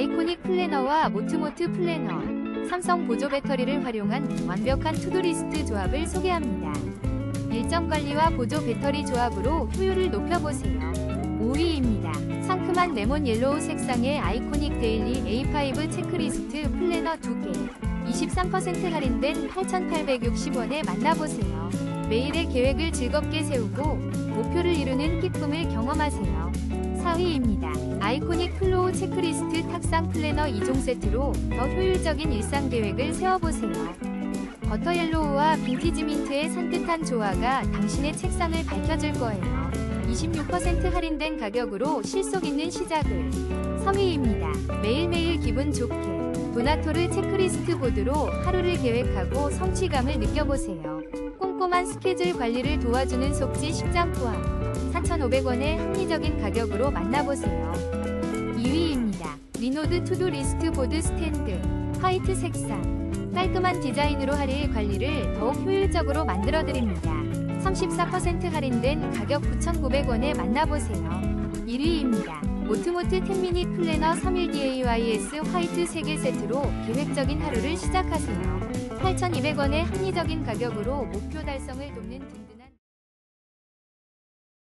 아이코닉 플래너와 모트모트 플래너, 삼성 보조 배터리를 활용한 완벽한 투두리스트 조합을 소개합니다. 일정 관리와 보조 배터리 조합으로 효율을 높여보세요. 5위입니다. 상큼한 레몬 옐로우 색상의 아이코닉 데일리 A5 체크리스트 플래너 2개. 23% 할인된 8,860원에 만나보세요. 매일의 계획을 즐겁게 세우고 목표를 이루는 기쁨을 경험하세요. 4위입니다. 아이코닉 플로우 체크리스트 탁상 플래너 2종 세트로 더 효율적인 일상 계획을 세워보세요. 버터 옐로우와 빈티지 민트의 산뜻한 조화가 당신의 책상을 밝혀줄 거예요. 26% 할인된 가격으로 실속 있는 시작을. 3위입니다. 매일매일 기분 좋게. 도나토르 체크리스트 보드로 하루를 계획하고 성취감을 느껴보세요. 꼼꼼한 스케줄 관리를 도와주는 속지 10장 포함. 4,500원의 합리적인 가격으로 만나보세요. 2위입니다. 리노드 투두 리스트 보드 스탠드. 화이트 색상. 깔끔한 디자인으로 하루의 관리를 더욱 효율적으로 만들어드립니다. 34% 할인된 가격 9,900원에 만나보세요. 1위입니다. 모트모트 10미니 플래너 3일 DAYS 화이트 3개 세트로 계획적인 하루를 시작하세요. 8,200원의 합리적인 가격으로 목표 달성을 돕는 등